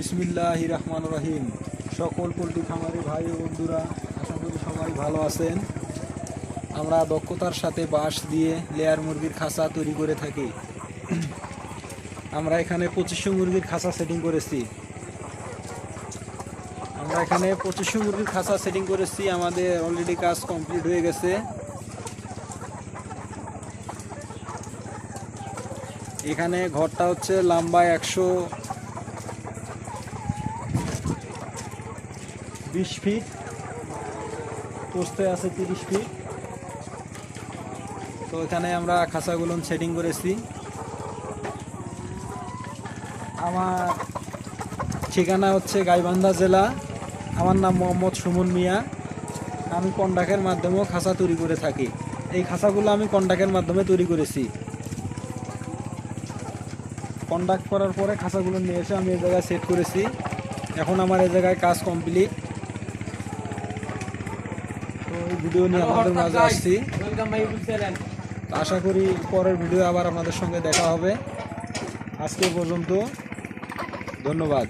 বিসমিল্লাহ রহমান রহিম। সকল পোলট্রি খামারি ভাই ও বন্ধুরা, আশা করি সবাই ভালো আছেন। আমরা দক্ষতার সাথে বাঁশ দিয়ে লেয়ার মুরগির খাঁচা তৈরি করে থাকি। আমরা এখানে পঁচিশশো মুরগির খাঁচা সেটিং করেছি। আমরা এখানে পঁচিশশো মুরগির খাঁচা সেটিং করেছি। আমাদের অলরেডি কাজ কমপ্লিট হয়ে গেছে। এখানে ঘরটা হচ্ছে লম্বা একশো বিশ ফিট পোস্তে আছে তিরিশ ফিট তো এখানে আমরা খাঁচাগুলো সেটিং করেছি। আমার ঠিকানা হচ্ছে গাইবান্ধা জেলা। আমার নাম মোহাম্মদ সুমন মিয়া। আমি কন্ডাকের মাধ্যমেও খাঁচা তৈরি করে থাকি। এই খাঁচাগুলো আমি কন্ডাকের মাধ্যমে তৈরি করেছি। কন্ডাক্ট করার পরে খাঁচাগুলো নিয়ে এসে আমি এই জায়গায় সেট করেছি। এখন আমার এই জায়গায় কাজ কমপ্লিট তো এই ভিডিও নিয়ে আপনাদের মাঝে আসছি। আশা করি পরের ভিডিও আবার আপনাদের সঙ্গে দেখা হবে। আজকে পর্যন্ত ধন্যবাদ।